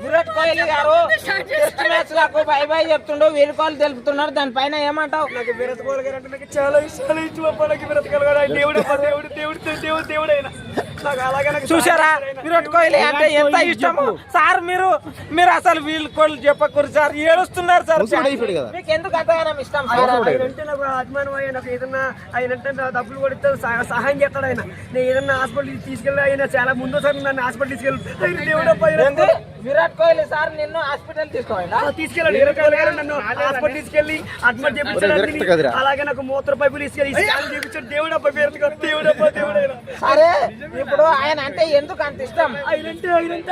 విరాట్ కోహ్లీ గారు టెస్ట్ మ్యాచ్లకు bye bye చెప్తుండో వీరుకోలు తెలుపుతున్నారు. దానిపైన ఏమంటావు? నాకు విరత కోహ్లీ గారు అంటే నాకు చాలా ఇష్టాలు ఇచ్చి నాకు విరత కోలు గారు దేవుడు దేవుడు దేవుడు దేవుడు దేవుడు చూసారా విరాట్ కోహ్లీ అంటే ఎంత ఇష్టము. సార్ మీరు మీరు అసలు వీళ్ళు కోళ్ళు చెప్పకూడదు సార్. ఏడుస్తున్నారు సార్. మీకు ఎందుకు అంతగానం ఇష్టం సార్? ఆయన అంటే నాకు అభిమానం అయ్యా నాకు ఏదన్నా ఆయన డబ్బులు కూడా ఇస్తాడు, సహ- సహాయం చేస్తాడు ఆయన. నేను ఏదన్నా హాస్పిటల్ తీసుకెళ్ళి ఆయన చాలా ముందు సార్ నన్ను హాస్పిటల్ తీసుకెళ్ళి ఆయన ఆయన? విరాట్ కోహ్లీ సార్ నిన్ను హాస్పిటల్ తీసుకెళ్ళాడు. విరత కోలు గారు నన్ను హాస్పిటల్ తీసుకెళ్ళి అడ్మిట్ చేయించాడు అలాగే నాకు మూత్ర పైపులు తీసుకెళ్ళి స్కాన్ చేయించాడు దేవుడు ఇప్పుడు ఆయన అంటే ఎందుకు అంత ఇష్టం?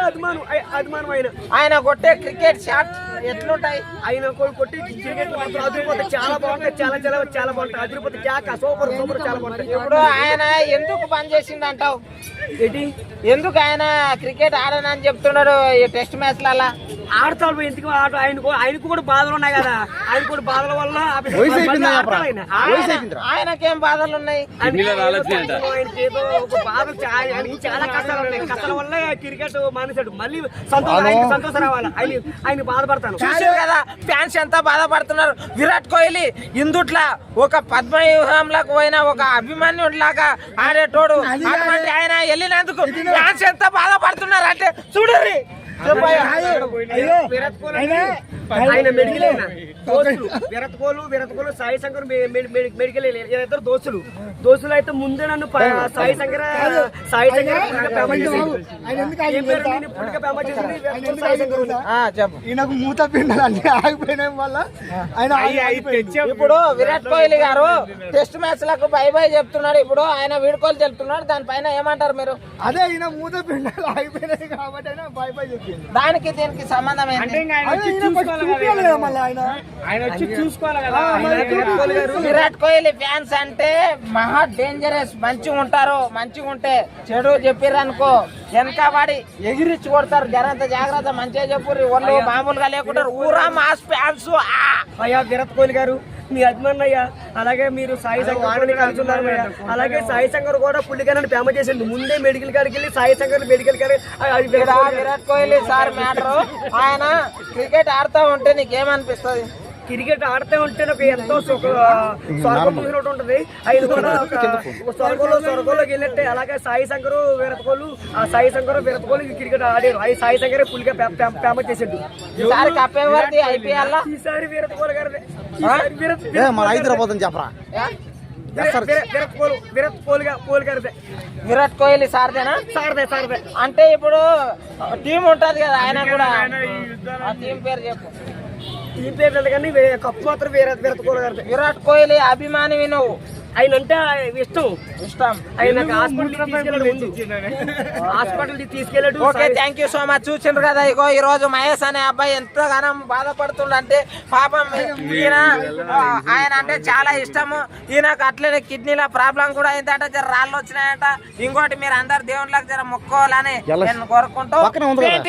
అభిమానం అభిమానం ఆయన. ఆయన కొట్టే క్రికెట్ షాట్ ఎట్లుంటాయి? ఆయన కొట్టి క్రికెట్ అదిరిపోతే చాలా బాగుంటాయి చాలా చాలా చాలా బాగుంటాయి. అదిరిపోతే క్యాక సూపర్ సూపర్ చాలా బాగుంటాయి. ఇప్పుడు ఆయన ఎందుకు పని చేసిండు అంటావు ఎందుకు ఆయన క్రికెట్ ఆడనని చెప్తున్నాడు ఈ టెస్ట్ మ్యాచ్లలో? ఆడతాడు ఎందుకు? ఆట ఆయనకు ఆయనకు కూడా బాధలు ఉన్నాయి కదా. ఆయన కూడా బాధల వల్ల ఆయన. ఆయనకేం బాధలు ఉన్నాయి? ఆయన ఏదో ఒక బాధ ఆయనకి చాలా కష్టాలు ఉన్నాయి. కష్టాల వల్ల క్రికెట్ మానేశాడు. మళ్ళీ సంతోషం సంతోషం రావాలి. ఆయన ఆయన బాధపడతాను. చూసారు కదా ఫ్యాన్స్ ఎంత బాధపడుతున్నారు? విరాట్ కోహ్లీ ఇందుట్లా ఒక పద్మవ్యూహంలోకి పోయిన ఒక అభిమాన్యుడిలాగా ఆడేటోడు. అటువంటి ఆయన వెళ్ళినందుకు ఫ్యాన్స్ ఎంత బాధపడుతున్నారు అంటే చూడరి ఆయన మెడికల్ దోస్తులు. విరాట్ కోహ్లీ విరాట్ కోహ్లీ సాయి శంకర్ మెడికల్ ఇద్దరు దోస్తులు. దోస్తులు అయితే ముందే నన్ను సాయి శంకర్ సాయి శంకర్ ఈయనకు మూత పిండాలు అన్ని ఆగిపోయినాయి వల్ల ఆయన. ఇప్పుడు విరాట్ కోహ్లీ గారు టెస్ట్ మ్యాచ్లకు బై బై చెప్తున్నాడు. ఇప్పుడు ఆయన వీడుకోలు చెప్తున్నాడు. దానిపైన ఏమంటారు మీరు? అదే ఈయన మూత పిండాలు ఆగిపోయినాయి కాబట్టి ఆయన బాయ్ బాయ్ చెప్పింది దానికి దీనికి సంబంధం ఏంటి? విరాట్ కోహ్లీ గారు విరాట్ కోహ్లీ ఫ్యాన్స్ అంటే మహా డేంజరస్ మంచిగా ఉంటారు మంచిగా ఉంటే చెడు చెప్పిర్రనుకో వెనక వాడి ఎగిరిచ్చి కొడతారు జరంత జాగ్రత్త మంచిగా చెప్పుర్రి. వాళ్ళు మామూలుగా లేకుంటారు. ఊరా మాస్ ఫ్యాన్స్. అయ్యా విరాట్ కోహ్లీ గారు. మీ అభిమానులు అయ్యా అలాగే మీరు సాయి శంకర్ కలుస్తున్నారు అయ్యా. అలాగే సాయి శంకర్ కూడా పుల్లిగానే ఫేమ చేసిండు. ముందే మెడికల్ కాడికి వెళ్ళి సాయి శంకర్ మెడికల్ కాడి విరాట్ కోహ్లీ సార్ మ్యాటర్. ఆయన క్రికెట్ ఆడుతూ ఉంటే నీకేమనిపిస్తుంది? క్రికెట్ ఆడుతూ ఉంటే నాకు ఎంతో స్వర్గం చూసినట్టు ఉంటది. ఆయన కూడా స్వర్గంలో స్వర్గంలోకి వెళ్ళినట్టే. అలాగే సాయి శంకర్ విరతకోలు ఆ సాయి శంకర్ విరతకోలు క్రికెట్ ఆడారు. అది సాయి శంకర్ పులిగా ఫేమస్ చేసిండు. ఈసారి విరతకోలు గారు హైదరాబాద్ చెప్పరా? విరత్ కోలు విరత్ కోలుగా కోలు గారిదే. విరాట్ కోహ్లీ సార్దేనా? సారదే సారదే. అంటే ఇప్పుడు టీం ఉంటది కదా ఆయన కూడా. ఆ టీం పేరు చెప్పు. ఈ పేరు కానీ కప్పు మాత్రం వేరే విరత్ కోలు విరాట్ కోహ్లీ అభిమానివి నువ్వు. ఆయన అంటే ఇష్టం. ఇష్టం. ఆయన హాస్పిటల్ తీసుకెళ్ళాడు ముందు. హాస్పిటల్ తీసుకెళ్ళాడు okay thank you so much చూసిండ్రు కదా ఇగో ఈ రోజు మహేష్ అనే అబ్బాయి ఎంతగానో బాధపడుతుండంటే పాపం ఈయన ఆయన అంటే చాలా ఇష్టము. ఈయనకు అట్లనే కిడ్నీల ప్రాబ్లం కూడా అయిందంట జర రాళ్ళు వచ్చినాయంట. ఇంకోటి మీరు అందరు దేవుళ్ళకి జర మొక్కోవాలని నేను కోరుకుంటూ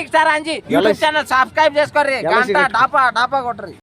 star Anji YouTube channel subscribe చేసుకోర్రి. గంట డాపా డాపా కొట్టరి